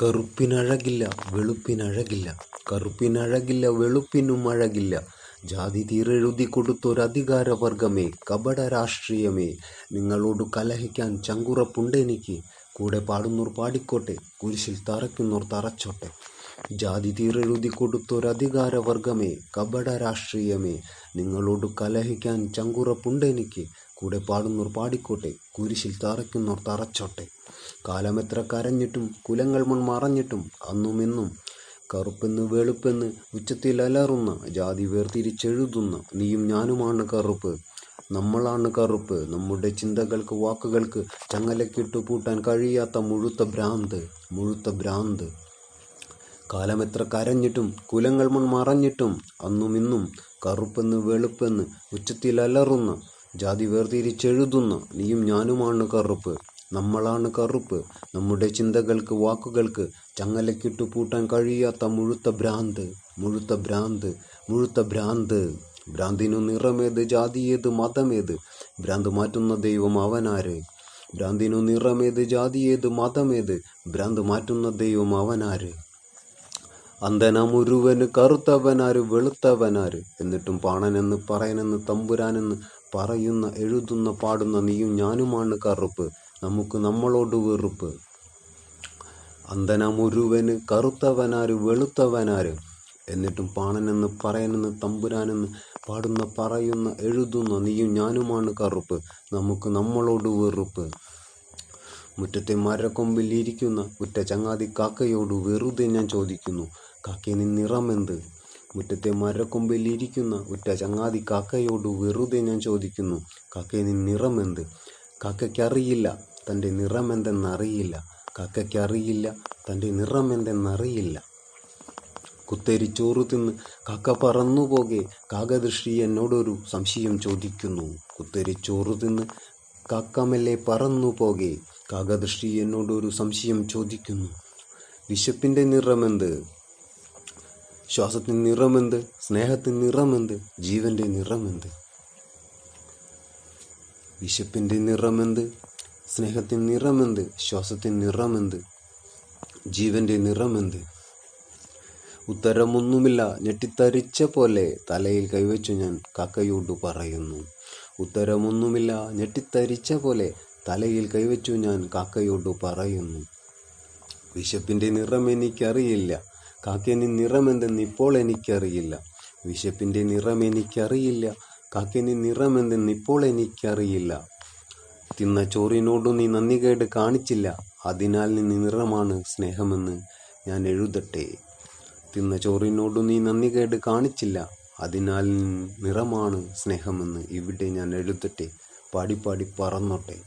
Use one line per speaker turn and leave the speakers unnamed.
കറുപ്പിനഴകില്ല വെളുപ്പിനഴകില്ല. കറുപ്പിനഴകില്ല വെളുപ്പിനും അഴകില്ല ജാതി തീരെഴുതി കൊടുത്തൊരധികാരവർഗമേ കപട രാഷ്ട്രീയമേ നിങ്ങളോട് കലഹിക്കാൻ ചങ്കുറപ്പുണ്ടെനിക്ക് കൂടെ പാടുന്നോർ പാടിക്കോട്ടെ കുരിശിൽ തറയ്ക്കുന്നോർ തറച്ചോട്ടെ. ജാതി തീരെഴുതി കൊടുത്തൊരധികാരവർഗമേ കപട രാഷ്ട്രീയമേ നിങ്ങളോട് കലഹിക്കാൻ ചങ്കുറപ്പുണ്ടെനിക്ക് കൂടെ പാടുന്നോർ പാടിക്കോട്ടെ കുരിശിൽ തറയ്ക്കുന്നോർ തറച്ചോട്ടെ. കാലമെത്ര കരഞ്ഞിട്ടും കുലങ്ങൾ മുൻ മറഞ്ഞിട്ടും അന്നും ഇന്നും കറുപ്പെന്ന് വെളുപ്പെന്ന് ഉച്ചത്തിൽ അലറുന്ന ജാതി വേർതിരിച്ചെഴുതുന്ന നീയും ഞാനുമാണ് കറുപ്പ്. നമ്മളാണ് കറുപ്പ്. നമ്മുടെ ചിന്തകൾക്ക് വാക്കുകൾക്ക് ചങ്ങലക്കിട്ടു പൂട്ടാൻ കഴിയാത്ത മുഴുത്ത ഭ്രാന്ത് മുഴുത്ത ഭ്രാന്ത്. കാലമെത്ര കരഞ്ഞിട്ടും കുലങ്ങൾ മുൻ മറഞ്ഞിട്ടും അന്നും ഇന്നും കറുപ്പെന്ന് വെളുപ്പെന്ന് ഉച്ചത്തിൽ അലറുന്ന ജാതി വേർതിരിച്ചെഴുതുന്ന നീയും ഞാനുമാണ് കറുപ്പ്. നമ്മളാണ് കറുപ്പ്. നമ്മുടെ ചിന്തകൾക്ക് വാക്കുകൾക്ക് ചങ്ങലക്കിട്ടു പൂട്ടാൻ കഴിയാത്ത മുഴുത്ത ഭ്രാന്ത് മുഴുത്ത ഭ്രാന്ത് മുഴുത്ത ഭ്രാന്ത്. ഭ്രാന്തിനു നിറമേത് ജാതിയേത് മതമേത്? ഭ്രാന്ത് മാറ്റുന്ന ദൈവം അവനാര്? ഭ്രാന്തിനു നിറമേത് ജാതിയേത് മതമേത്? ഭ്രാന്ത് മാറ്റുന്ന ദൈവം അവനാര്? അന്ധനമുരുവന് കറുത്തവനാര് വെളുത്തവനാര്? എന്നിട്ടും പാണനെന്ന് പറയനെന്ന് തമ്പുരാനെന്ന് പറയുന്ന എഴുതുന്ന പാടുന്ന നീയും ഞാനുമാണ് കറുപ്പ്. നമുക്ക് നമ്മളോട് വെറുപ്പ്. അന്ധനമുരുവന് കറുത്തവനാര് വെളുത്തവനാര്? എന്നിട്ടും പാണനെന്ന് പറയനെന്ന് തമ്പുരാനെന്ന് പാടുന്ന പറയുന്ന എഴുതുന്ന നീയും ഞാനുമാണ് കറുപ്പ്. നമുക്ക് നമ്മളോട് വെറുപ്പ്. മുറ്റത്തെ മരക്കൊമ്പിൽ ഇരിക്കുന്ന ഉറ്റ ചങ്ങാതി കാക്കയോട് വെറുതെ ഞാൻ ചോദിക്കുന്നു കാക്കയെ നിൻ നിറമെന്ത് മുറ്റത്തെ മരക്കൊമ്പിൽ ഇരിക്കുന്ന ഉറ്റ ചങ്ങാതി കാക്കയോട് വെറുതെ ഞാൻ ചോദിക്കുന്നു കാക്കയെ നിൻ നിറമെന്ത് കാക്കയ്ക്കറിയില്ല തന്റെ നിറം എന്തെന്നറിയില്ല കാക്കയ്ക്കറിയില്ല. തന്റെ നിറം എന്തെന്നറിയില്ല കുത്തേരി ചോറ് തിന്ന് കാക്ക പറന്നു പോകെ. കാകദൃഷ്ടി എന്നോടൊരു സംശയം ചോദിക്കുന്നു. കുത്തേരി ചോറ് തിന്ന് കാക്കമല്ലേ പറന്നു പോകെ. കാകദൃഷ്ടി എന്നോടൊരു സംശയം ചോദിക്കുന്നു. വിശപ്പിന്റെ നിറമെന്ത്? ശ്വാസത്തിന് നിറമെന്ത്? സ്നേഹത്തിന് നിറമെന്ത്? ജീവന്റെ നിറമെന്ത്? വിശപ്പിന്റെ നിറമെന്ത്? സ്നേഹത്തിന് നിറമെന്ത് ശ്വാസത്തിൻ നിറമെന്ത് ജീവന്റെ നിറമെന്ത് ഉത്തരമൊന്നുമില്ല ഞെട്ടിത്തരിച്ച പോലെ തലയിൽ കൈവച്ചു ഞാൻ കാക്കയോട് പറയുന്നു. ഉത്തരമൊന്നുമില്ല ഞെട്ടിത്തരിച്ച പോലെ തലയിൽ കൈവച്ചു ഞാൻ കാക്കയോട് പറയുന്നു. വിശപ്പിന്റെ നിറം എനിക്കറിയില്ല കാക്കേനി നിറമെന്തെന്ന് ഇപ്പോൾ എനിക്കറിയില്ല വിശപ്പിന്റെ നിറം എനിക്കറിയില്ല കാക്കേനി നിറമെന്തെന്ന് ഇപ്പോൾ എനിക്കറിയില്ല തിന്ന ചോറിനോടും നീ നന്ദികേട് കാണിച്ചില്ല. അതിനാൽ നീ നിറമാണ് സ്നേഹമെന്ന് ഞാൻ എഴുതട്ടെ. തിന്ന ചോറിനോടും നീ നന്ദികേട് കാണിച്ചില്ല. അതിനാൽ നിറമാണ് സ്നേഹമെന്ന് ഇവിടെ ഞാൻ എഴുതട്ടെ. പാടി പാടി പറന്നോട്ടെ.